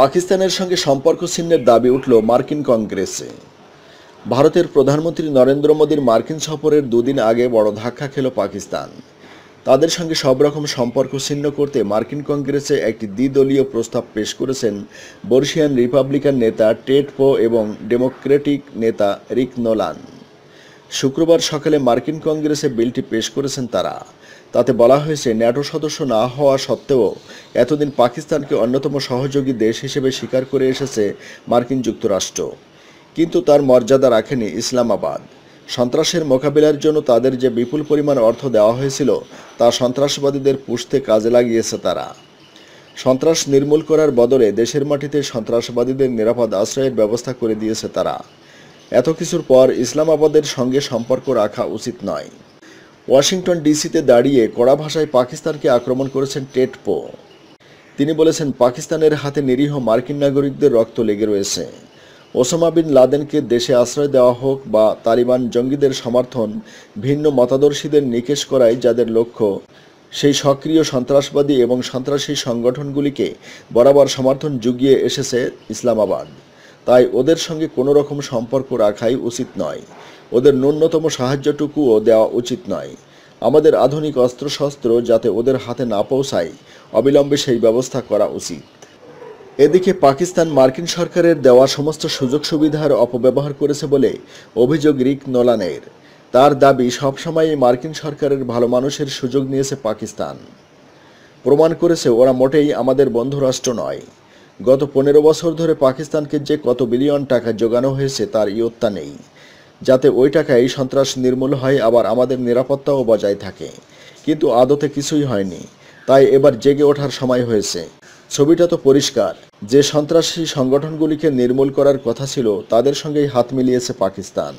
পাকিস্তানের সঙ্গে সম্পর্ক ছিন্নের দাবি উঠল মার্কিন কংগ্রেসে। ভারতের প্রধানমন্ত্রী নরেন্দ্র মোদীর মার্কিন সফরের দুদিন আগে বড় ধাক্কা খেল পাকিস্তান। তাদের সঙ্গে সব রকম সম্পর্ক ছিন্ন করতে মার্কিন কংগ্রেসে একটি দ্বিদলীয় প্রস্তাব পেশ করেছেন বর্ষিয়ান রিপাবলিকান নেতা টেট পো এবং ডেমোক্রেটিক নেতা রিক নোলান। শুক্রবার সকালে মার্কিন কংগ্রেসে বিলটি পেশ করেছেন তারা। তাতে বলা হয়েছে, ন্যাটো সদস্য না হওয়া সত্ত্বেও এতদিন পাকিস্তানকে অন্যতম সহযোগী দেশ হিসেবে স্বীকার করে এসেছে মার্কিন যুক্তরাষ্ট্র। কিন্তু তার মর্যাদা রাখেনি ইসলামাবাদ। সন্ত্রাসের মোকাবিলার জন্য তাদের যে বিপুল পরিমাণ অর্থ দেওয়া হয়েছিল, তা সন্ত্রাসবাদীদের পুষতে কাজে লাগিয়েছে তারা। সন্ত্রাস নির্মূল করার বদলে দেশের মাটিতে সন্ত্রাসবাদীদের নিরাপদ আশ্রয়ের ব্যবস্থা করে দিয়েছে তারা। এত কিছুর পর ইসলামাবাদের সঙ্গে সম্পর্ক রাখা উচিত নয়। ওয়াশিংটন ডিসিতে দাঁড়িয়ে কড়া ভাষায় পাকিস্তানকে আক্রমণ করেছেন টেট পো তিনি বলেছেন, পাকিস্তানের হাতে নিরীহ মার্কিন নাগরিকদের রক্ত লেগে রয়েছে। ওসামা বিন লাদেনকে দেশে আশ্রয় দেওয়া হোক বা তালিবান জঙ্গিদের সমর্থন ভিন্ন মতাদর্শীদের নিকেশ করাই যাদের লক্ষ্য, সেই সক্রিয় সন্ত্রাসবাদী এবং সন্ত্রাসী সংগঠনগুলিকে বরাবর সমর্থন জুগিয়ে এসেছে ইসলামাবাদ। তাই ওদের সঙ্গে কোনো রকম সম্পর্ক রাখাই উচিত নয়। ওদের ন্যূনতম সাহায্যটুকুও দেওয়া উচিত নয়। আমাদের আধুনিক অস্ত্রশস্ত্র যাতে ওদের হাতে না পৌঁছায়, অবিলম্বে সেই ব্যবস্থা করা উচিত। এদিকে পাকিস্তান মার্কিন সরকারের দেওয়া সমস্ত সুযোগ সুবিধার অপব্যবহার করেছে বলে অভিযোগ রিক নোলানের। তার দাবি, সবসময়ই মার্কিন সরকারের ভালো মানুষের সুযোগ নিয়েছে পাকিস্তান। প্রমাণ করেছে, ওরা মোটেই আমাদের বন্ধু রাষ্ট্র নয়। গত পনেরো বছর ধরে পাকিস্তানকে যে কত বিলিয়ন টাকা যোগানো হয়েছে তার ইয়ত্তা নেই। যাতে ওই টাকায় সন্ত্রাস নির্মূল হয়, আবার আমাদের নিরাপত্তাও বজায় থাকে। কিন্তু আদতে কিছুই হয়নি। তাই এবার জেগে ওঠার সময় হয়েছে। ছবিটা তো পরিষ্কার। যে সন্ত্রাসী সংগঠনগুলিকে নির্মূল করার কথা ছিল, তাদের সঙ্গেই হাত মিলিয়েছে পাকিস্তান।